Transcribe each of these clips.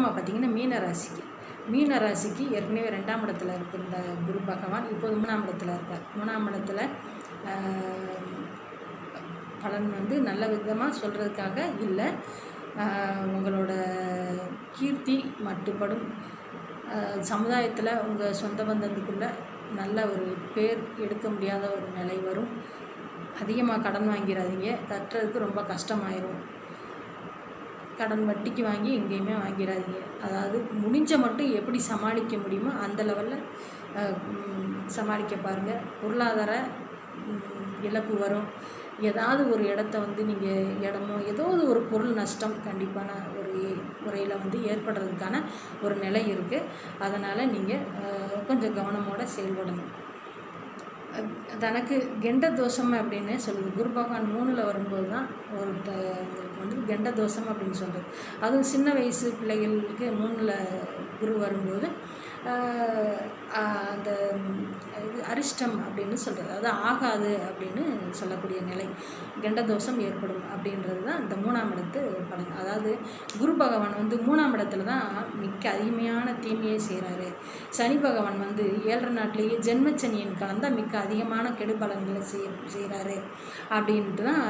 அப்புறமா பார்த்திங்கன்னா மீன ராசிக்கு மீன ராசிக்கு ஏற்கனவே ரெண்டாம் இடத்துல இருக்கிற குரு பகவான் இப்போது மூணாம் இடத்துல இருக்கார். மூணாம் இடத்துல பலன் வந்து நல்ல விதமாக சொல்கிறதுக்காக இல்லை. உங்களோட கீர்த்தி மட்டுப்படும். சமுதாயத்தில் உங்கள் சொந்த பந்தத்துக்குள்ளே நல்ல ஒரு பேர் எடுக்க முடியாத ஒரு நிலை வரும். அதிகமாக கடன் வாங்கிடாதீங்க கட்டுறதுக்கு ரொம்ப கஷ்டமாயிரும். கடன் வட்டிக்கு வாங்கி எங்கேயுமே வாங்கிடாதீங்க அதாவது முடிஞ்ச மட்டும் எப்படி சமாளிக்க முடியுமோ அந்த லெவலில் சமாளிக்க பாருங்கள் பொருளாதார இழப்பு வரும். ஏதாவது ஒரு இடத்த வந்து நீங்கள் இடமோ ஏதாவது ஒரு பொருள் நஷ்டம் கண்டிப்பான ஒரு முறையில் வந்து ஏற்படுறதுக்கான ஒரு நிலை இருக்குது அதனால் நீங்கள் கொஞ்சம் கவனமோடு செயல்படணும். தனக்கு கெண்ட தோஷம் அப்படின்னு சொல்லுது. குரு பகவான் மூணில் வரும்போது தான் ஒரு கெண்ட தோஷம் அப்படின்னு சொல்கிறது அதுவும் சின்ன வயசு பிள்ளைகளுக்கு மூணில் குரு வரும்போது அந்த அரிஷ்டம் அப்படின்னு சொல்கிறது அது ஆகாது அப்படின்னு சொல்லக்கூடிய நிலை. கெண்ட தோஷம் ஏற்படும் அப்படின்றது தான் இந்த மூணாம் இடத்து பலன். அதாவது குரு பகவான் வந்து மூணாம் இடத்துல தான் மிக்க அதிகமையான தீமையை செய்கிறாரு சனி பகவான் வந்து ஏழரை நாட்டிலேயே ஜென்மச்சனியின் கலந்தால் மிக்க அதிகமான கெடுபலன்களை செய்ய செய்கிறாரு அப்படின்ட்டு தான்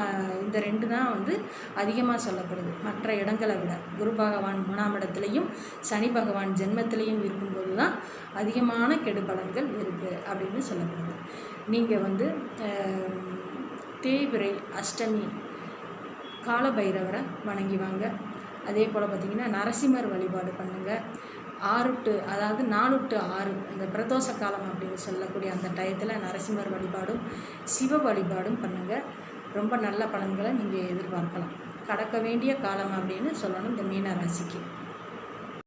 இந்த ரெண்டு தான் வந்து அதிகமாக சொல்லப்படுது. மற்ற இடங்களை விட குரு பகவான் மூணாம் இடத்துலையும் சனி பகவான் ஜென்மத்திலையும் இருக்கும்போது தான் அதிகமான கெடுபலன்கள் இருக்குது அப்படின்னு சொல்லப்படுது நீங்கள் வந்து தேய்பிரை அஷ்டமி காலபைரவரை வணங்கி வாங்க. அதே போல் பார்த்திங்கன்னா நரசிம்மர் வழிபாடு பண்ணுங்கள் ஆறு டு அதாவது நாலு டு ஆறு அந்த பிரதோஷ காலம் அப்படின்னு சொல்லக்கூடிய அந்த டயத்தில் நரசிம்மர் வழிபாடும் சிவ வழிபாடும் பண்ணுங்கள் ரொம்ப நல்ல பலன்களை நீங்கள் எதிர்பார்க்கலாம். கடக்க வேண்டிய காலம் அப்படின்னு சொல்லணும் இந்த மீன ராசிக்கு